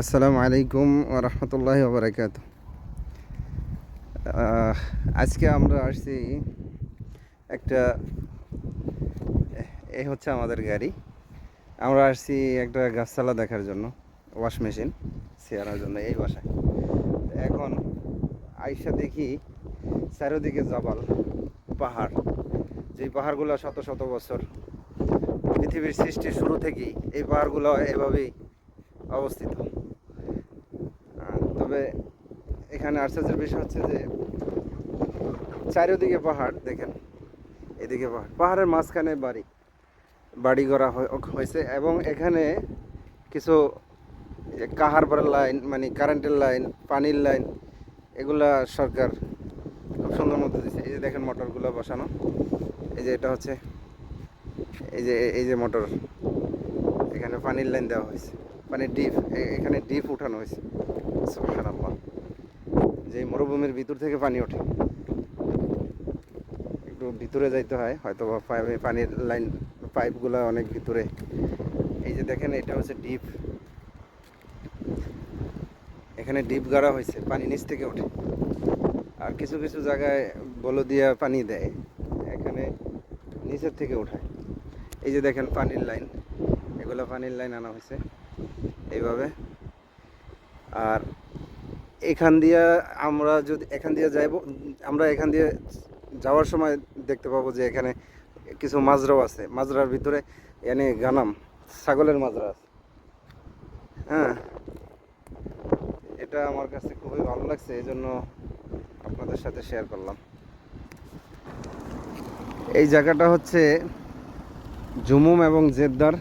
আসসালামু আলাইকুম রহমতুল্লাহ বারাকাত আজকে আমরা আসছি একটা এই হচ্ছে আমাদের গাড়ি। আমরা আসছি একটা গাছতলা দেখার জন্য, ওয়াশ মেশিন চেয়ারের জন্য এই বাসায়। এখন আইসা দেখি চারিদিকে জবাল, পাহাড়। যেই পাহাড়গুলো শত শত বছর পৃথিবীর সৃষ্টির শুরু থেকেই এই পাহাড়গুলো এভাবেই অবস্থিত। তবে এখানে আশ্চর্যের বিষয় হচ্ছে যে চারিদিকে পাহাড়, দেখেন। এদিকে পাহাড়। পাহাড়ের মাঝখানে বাড়ি বাড়ি হয়- হয়েছে এবং এখানে কিছু কাহারবার লাইন মানে কারেন্টের লাইন, পানির লাইন, এগুলা সরকার খুব সুন্দর মতো দিচ্ছে এই যে দেখেন মোটরগুলো বসানো। এই যে এটা হচ্ছে, এই যে এই যে মোটর, এখানে পানির লাইন দেওয়া হয়েছে মানে ডিপ এখানে ডিপ উঠানো হয়েছে সুবহানাল্লাহ। যে মরুভূমির ভিতর থেকে পানি ওঠে, একটু ভিতরে যাইতে হয় হয়তো পানির লাইন, পাইপগুলো অনেক ভিতরে। এই যে দেখেন, এটা হচ্ছে ডিপ। এখানে ডিপ গাড়া হয়েছে, পানি নিচ থেকে ওঠে। আর কিছু কিছু জায়গায় বলো দিয়া পানি দেয়, এখানে নিচের থেকে ওঠায়। এই যে দেখেন, পানির লাইন, এগুলো পানির লাইন আনা হয়েছে, এইভাবে। আর এখান দিয়ে আমরা যদি, এখান দিয়ে যাইব, আমরা এখান দিয়ে যাওয়ার সময় দেখতে পাবো যে এখানে কিছু মাজরাও আছে। মাজরার ভিতরে এনে গানাম, ছাগলের মাজরা আছে। হ্যাঁ। এটা আমার কাছে খুবই ভালো লাগছে, এই জন্য আপনাদের সাথে শেয়ার করলাম। এই জায়গাটা হচ্ছে জুমুম এবং জেদ্দার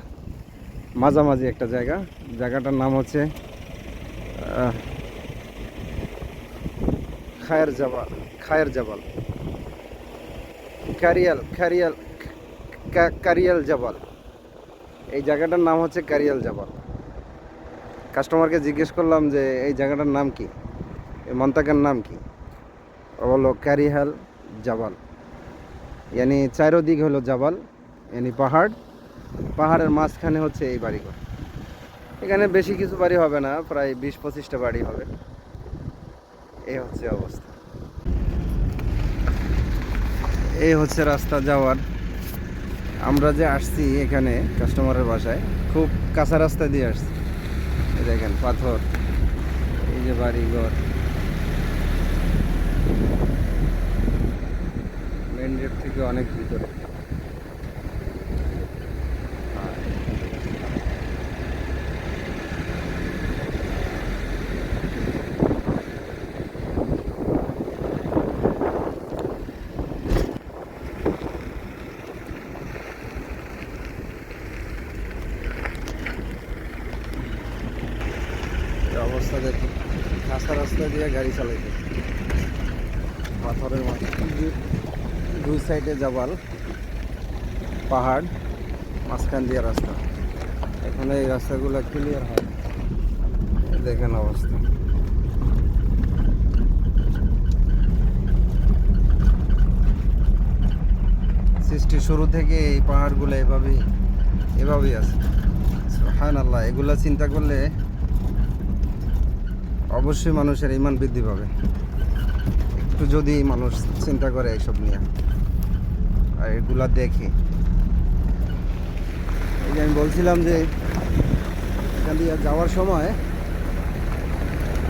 মাঝামাঝি একটা জায়গা। জায়গাটার নাম হচ্ছে খায়ের জাবাল খায়ের জাবাল। কারিয়াল কারিয়াল কারিয়াল জাবাল। এই জায়গাটার নাম হচ্ছে কারিয়াল জাবাল। কাস্টমারকে জিজ্ঞেস করলাম যে, এই জায়গাটার নাম কি? এই মন্তাকার নাম কি? বলল কারিহাল জাবাল। ইয়ানি চারোদিক হলো জাবাল, ইয়ানি পাহাড়। পাহাড়ের মাঝখানে হচ্ছে এই বাড়িঘর। এখানে বেশি কিছু বাড়ি হবে না, প্রায় বিশ পঁচিশটা বাড়ি হবে। এই হচ্ছে অবস্থা। এই হচ্ছে রাস্তা যাওয়ার। আমরা যে আসছি এখানে কাস্টমারের বাসায়, খুব কাঁচা রাস্তা দিয়ে আসছি। দেখেন পাথর, এই যে বাড়িঘর। মেন গেট থেকে অনেক ভিতরে। অবস্থা দেখুন কাঁচা রাস্তা দিয়ে গাড়ি চালাইতে পাথরের মাঝে দুই সাইডে জাবাল, পাহাড়, মাঝখান দিয়ে রাস্তা। এখন এই রাস্তাগুলো ক্লিয়ার হয়। দেখেন অবস্থা। সৃষ্টি শুরু থেকে এই পাহাড়গুলো এভাবেই এভাবেই আছে। হান আল্লাহ এগুলা চিন্তা করলে অবশ্যই মানুষের ইমান বৃদ্ধি পাবে। একটু যদি মানুষ চিন্তা করে এইসব নিয়ে। আর এগুলা দেখে। এই যে আমি বলছিলাম যে, এখান দিয়ে যাওয়ার সময়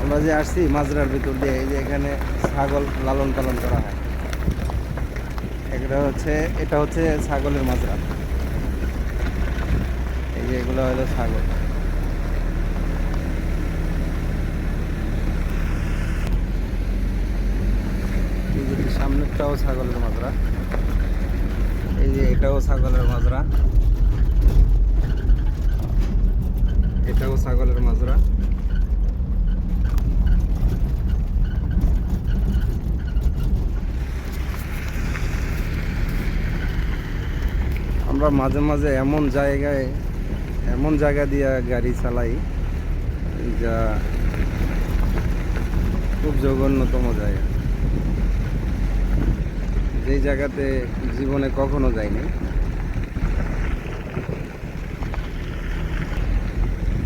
আমরা যে আসছি মাজরার ভিতর দিয়ে, এই যে এখানে ছাগল লালন পালন করা হয়। এটা হচ্ছে এটা হচ্ছে ছাগলের মাজরা এই যে এগুলো হলো ছাগল এই যে সামনেরটাও ছাগলের মাজরা। এই যে এটাও ছাগলের মাজরা। এটাও ছাগলের মাজরা। আমরা মাঝে মাঝে এমন জায়গায়, এমন জায়গা দিয়ে গাড়ি চালাই, যা খুব জঘন্যতম জায়গা। যেই জায়গাতে জীবনে কখনো যাইনি।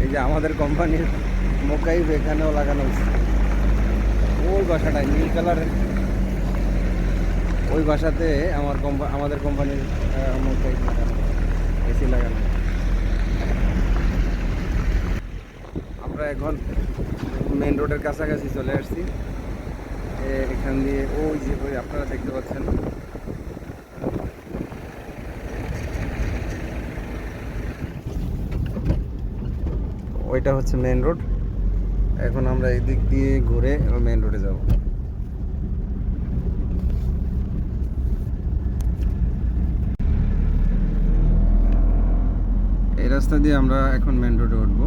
এই যে আমাদের কোম্পানির মোকাইফ এখানেও লাগানো ওই বাসাটায় নীল কালারের। ওই বাসাতে আমার আমাদের কোম্পানির মোকাইফ লাগানো এসি লাগানো আমরা এখন মেন রোডের কাছাকাছি চলে আসছি। এখান দিয়ে ওই যে ওই আপনারা দেখতে পাচ্ছেন। ওইটা হচ্ছে মেন রোড এখন আমরা এই দিক দিয়ে ঘুরে মেন রোডে যাব। এই রাস্তা দিয়ে আমরা এখন মেন রোডে উঠবো।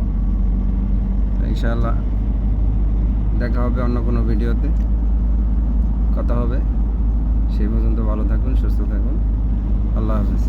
তো ইনশাআল্লাহ। দেখা হবে অন্য কোনো ভিডিওতে কথা হবে। সেই পর্যন্ত ভালো থাকুন সুস্থ থাকুন। আল্লাহ হাফিজ।